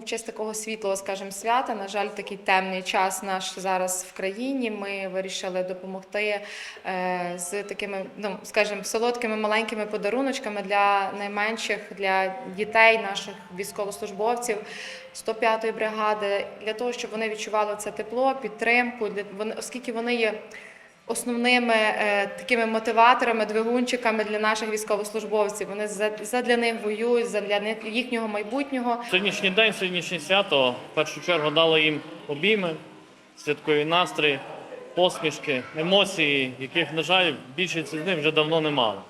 В честь такого світлого, скажімо, свята, на жаль, такий темний час наш зараз в країні. Ми вирішили допомогти е, з такими, ну скажімо, солодкими маленькими подаруночками для найменших, для дітей наших військовослужбовців 105-ї бригади, для того, щоб вони відчували це тепло, підтримку, для вони, оскільки вони є основними е, такими мотиваторами, двигунчиками для наших військовослужбовців. Вони за, задля них воюють, задля них їхнього майбутнього. Сьогоднішній день, сьогоднішнє свято в першу чергу дало їм обійми, святкові настрої, посмішки, емоції, яких, на жаль, більшість з них вже давно не мали.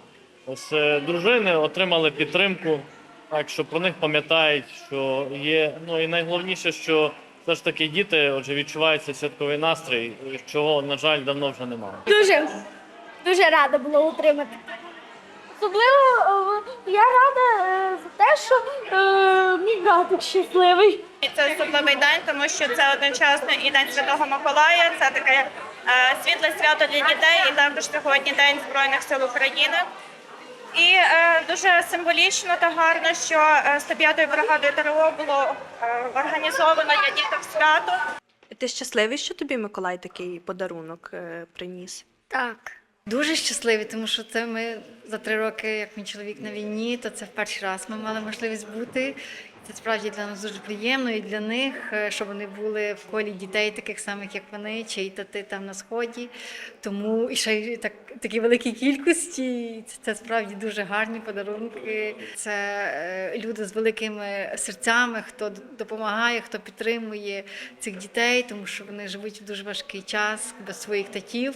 Ось е, дружини отримали підтримку, так що про них пам'ятають, що є. Ну і найголовніше, що все ж таки діти отже, відчуваються святковий настрій, чого, на жаль, давно вже немає. Дуже, дуже рада була отримати. Особливо е, я рада е, за те, що е, мій братик щасливий. Це особливий день, тому що це одночасно і День Святого Миколая, це таке е, світле свято для дітей, і також сьогодні День Збройних сил України. І е, дуже символічно та гарно, що е, 105-ю бригадою ТРО було е, організовано для діток свято. Ти щасливий, що тобі Миколай такий подарунок е, приніс? Так. Дуже щасливі, тому що це ми за три роки, як мій чоловік на війні, то це в перший раз ми мали можливість бути. Це справді для нас дуже приємно і для них, е, щоб вони були в колі дітей, таких самих, як вони, чи й тати там на сході. Тому і ще й так такі великій кількості. Це, це справді дуже гарні подарунки. Це е, люди з великими серцями, хто допомагає, хто підтримує цих дітей, тому що вони живуть в дуже важкий час без своїх татів.